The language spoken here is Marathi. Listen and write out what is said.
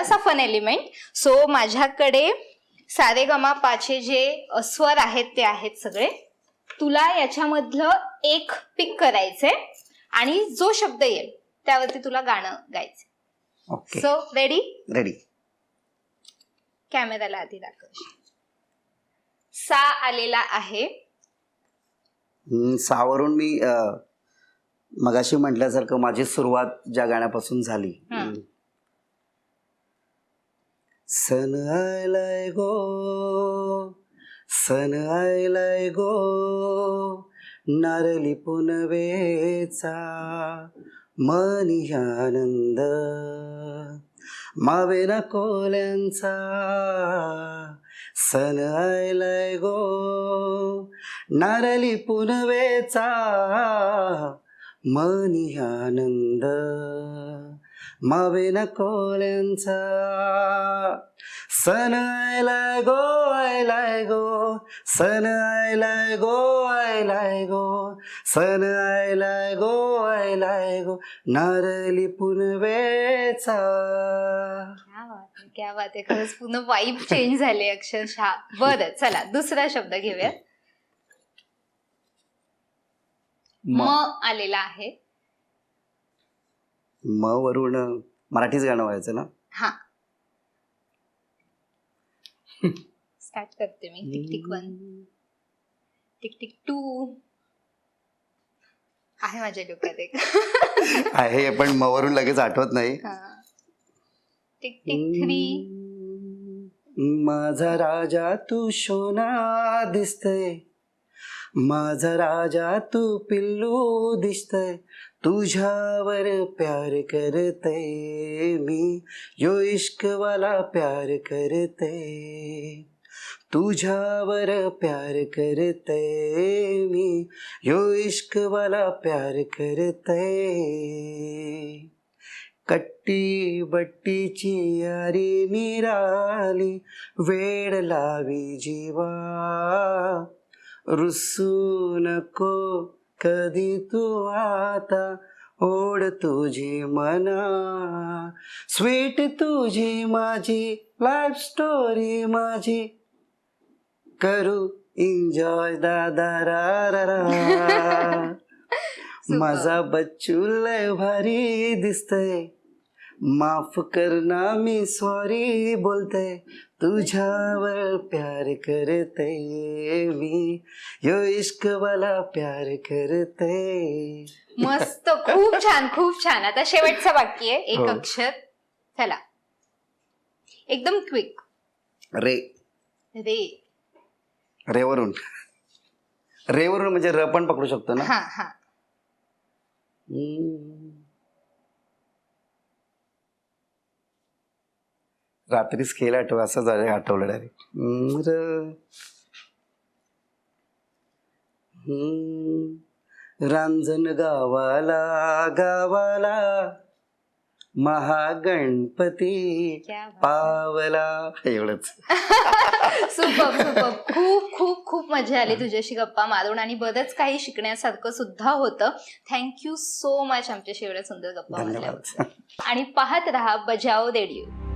थोडासा फन एलिमेंट सो माझ्याकडे सारे गमा पाचे जे स्वर आहेत ते आहेत सगळे. तुला याच्यामधलं एक पिक करायचंय आणि जो शब्द येईल त्यावरती तुला गाणं गायचं ओके सो रेडी रेडी कॅमेराला आधी दाखव. सा आलेला आहे. सावरून मी मगाशी म्हटल्यासारखं माझी सुरुवात ज्या गाण्यापासून झाली. सन आयलाय गो सन आयलाय गो नारली पुनवेचा मनी आनंद. मावेना कोल्यांचा सन आयलाय गो नारली पुनवेचा मनी आनंद. मावेना कोल्यांचा सन आयलाय गो आयलाय गो सन आयलाय गो आयलाय गो सन आयलाय गो आयलाय गो नारली पुनवेचा क्या बात आहे, क्या बात आहे खरंच पूर्ण वाईब चेंज झाली अक्षरशः. बरं चला दुसरा शब्द घेऊया. म आलेला आहे. म वरून मराठीच गाणं व्हायचं ना? हा. स्टार्ट करते मी. Tick tick one tick tick two आहे माझ्या डोक्यात एक. आहे पण म वरून लगेच आठवत नाही. टिक टिक थ्री माझा राजा तू शोना दिसतय. माझा राजा तू पिल्लू दिसतय. तुझ्यावर प्यार करते मी यो इश्कवाला प्यार करते. तुझ्यावर प्यार करते मी यो इश्कवाला प्यार करते. कट्टी बट्टीची यारी निराली वेळ लावी जीवा. रुसू नको कधी तू आता ओढ तुझी मना. स्वीट तुझी माझी लाईफ स्टोरी माझी. करू एन्जॉय दादा रा रा रा. माझा बच्चू लय भारी दिसतय. माफ कर ना मी सॉरी बोलतय तुझ्यावर प्यार करते मी. यो इश्कवाला प्यार करते. मस्त. खूप छान खूप छान. आता शेवटचं वाक्य आहे. एक हो. अक्षर. चला. एकदम क्विक रे. रे. रेवरून. रेवरून म्हणजे र पण पकडू शकतो ना? हा हा. हम्म. रात्रीच खेळ आठव असं झालं आठवलं डायरेक्ट रांजण गावाला गावाला महागणपती. पावला. एवढंच. Super super. खूप खूप खूप मजा आली तुझ्याशी गप्पा मारून आणि बरंच काही शिकण्यासारखं सुद्धा होतं. थँक्यू सो मच आमच्याशी एवढ्या सुंदर गप्पा मारल्याबद्दल आणि पाहत रहा बजाओ रेडिओ.